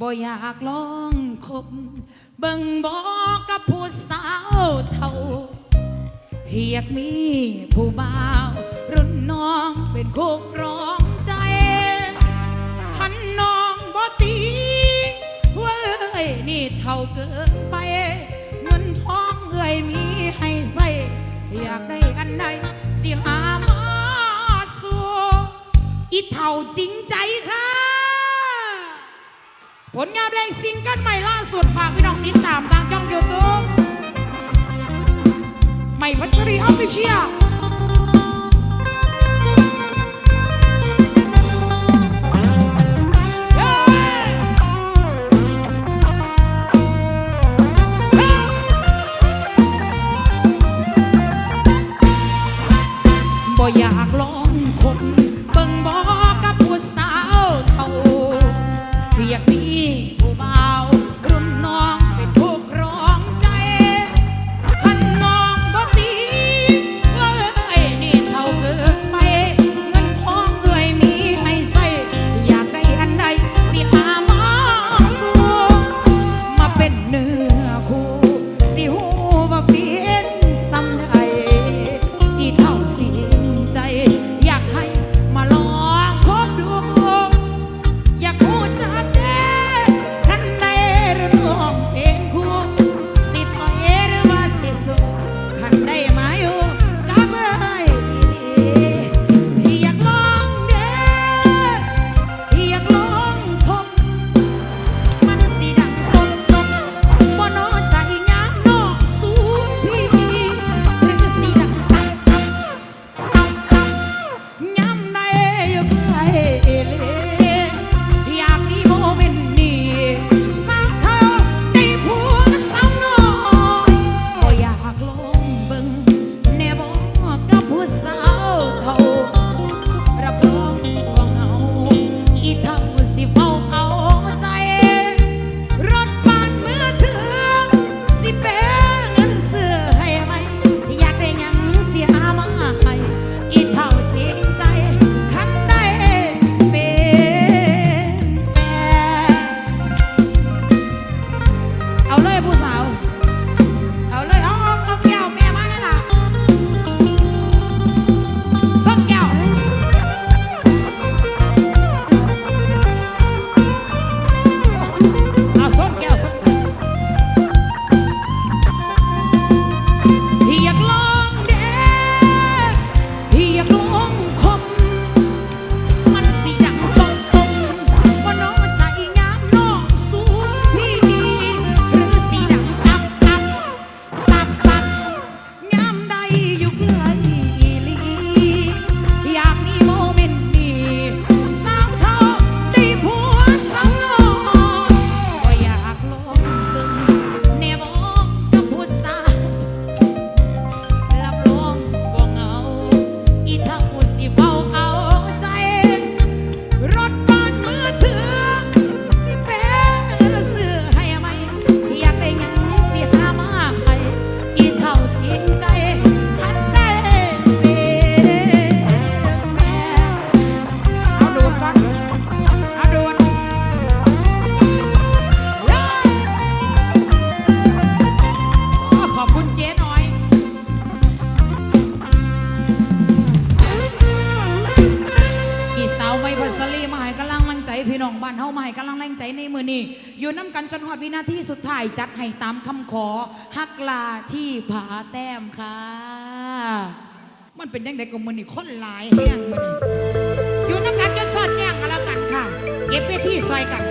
บ่อยากลองคบเบิ่งบอกกับผู้สาวเท่าเฮียกมีผู้บ่าวรุ่นน้องเป็นคุกร้องใจคันน้องบ่ตีเว้ยนี่เท่าเกินไป เงินทองเอ่ยมีให้ใส่อยากได้อันใดสิอามาสู้อีเท่าจริงใจค่ะ ผลงานเพลงซิงเกิลใหม่ล่าสุดฝากพี่น้องติดตามทางช่องยูทูบใหม่พัชรีออฟฟิเชียล ขอฮักลาที่ผาแต้มค่ะ มันเป็นยังไงกับมันนี่คนหลายแห้งมันนี่อยู่น้ำกันจนสอดแจ้งกันแล้วกันค่ะ เก็บไปที่ซอยกัน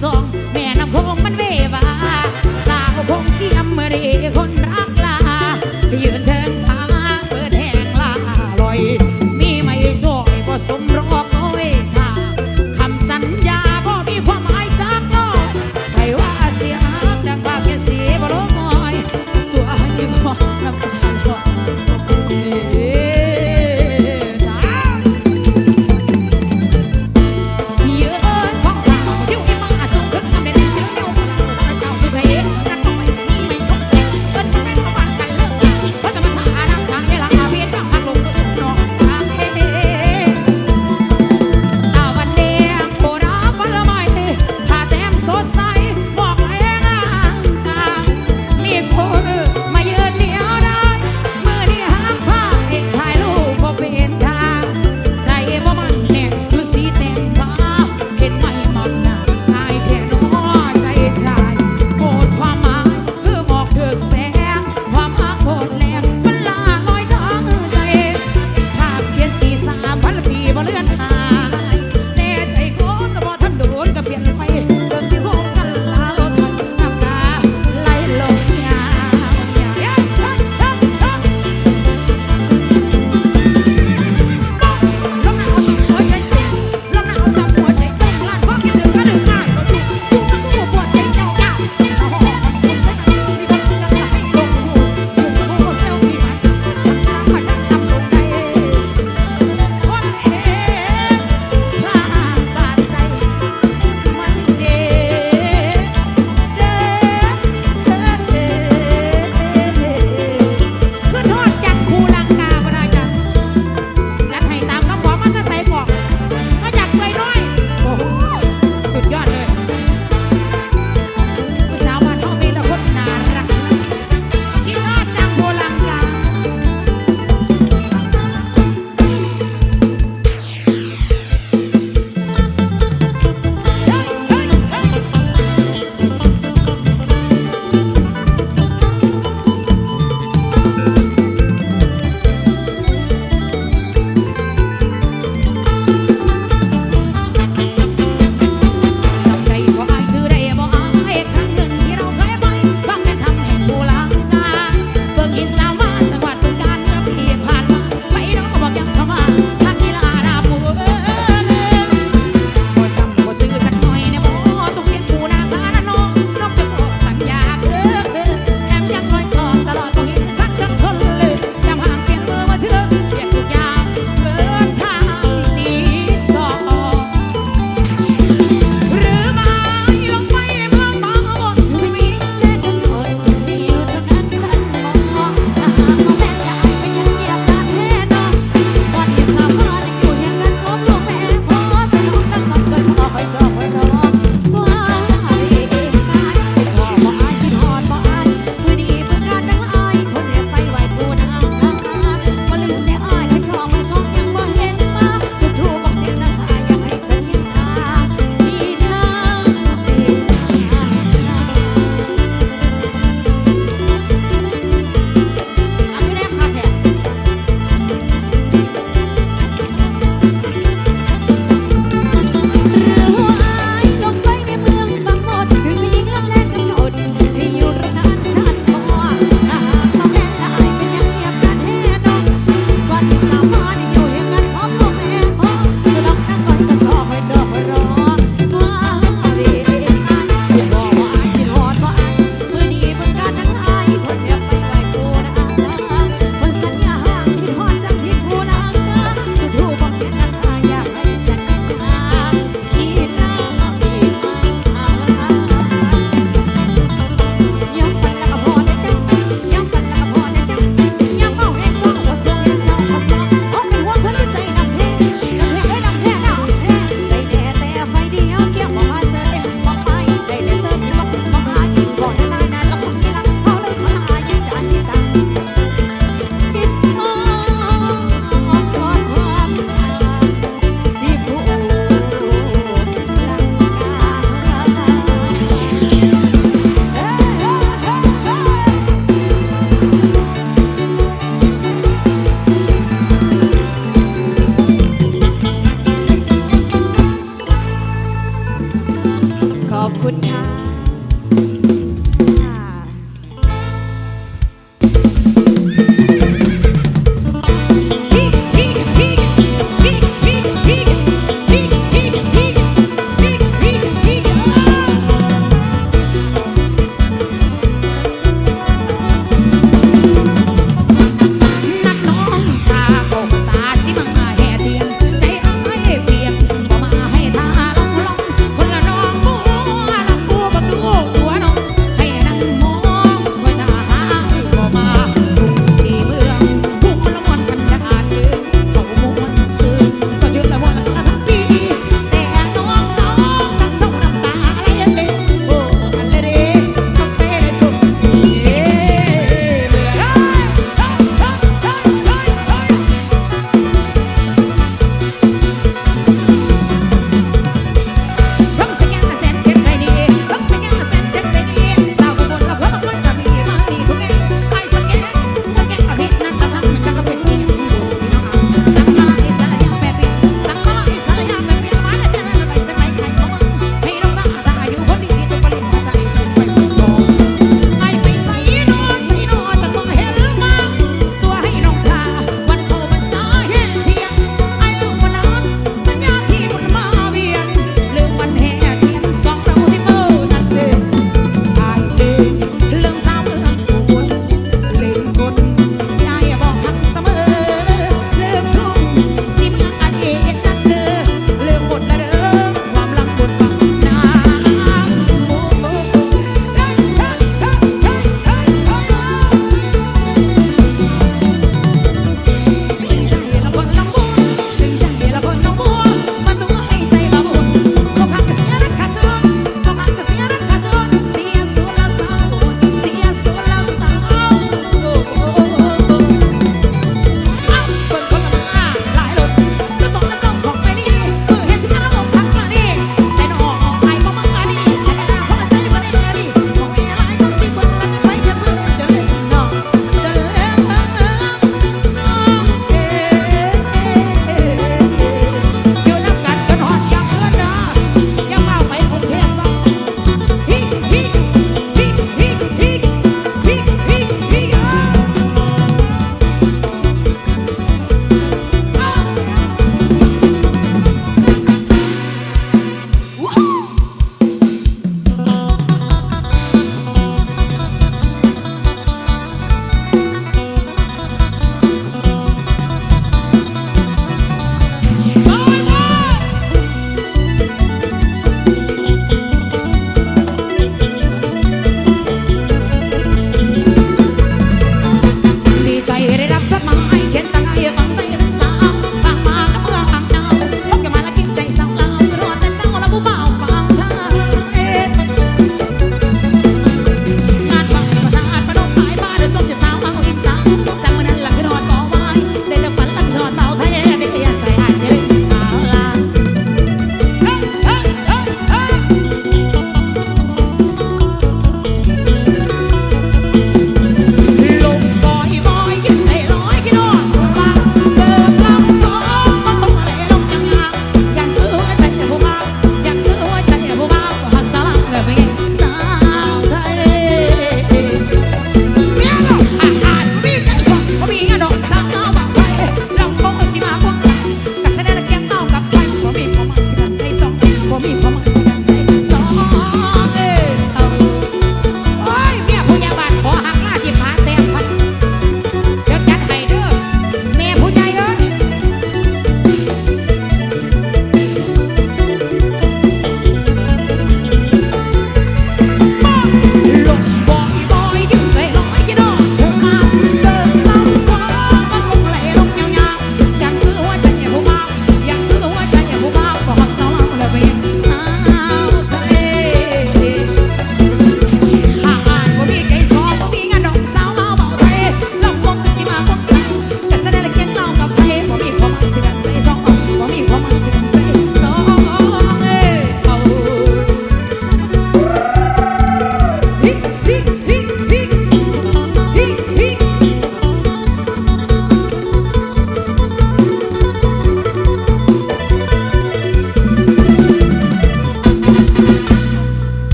song.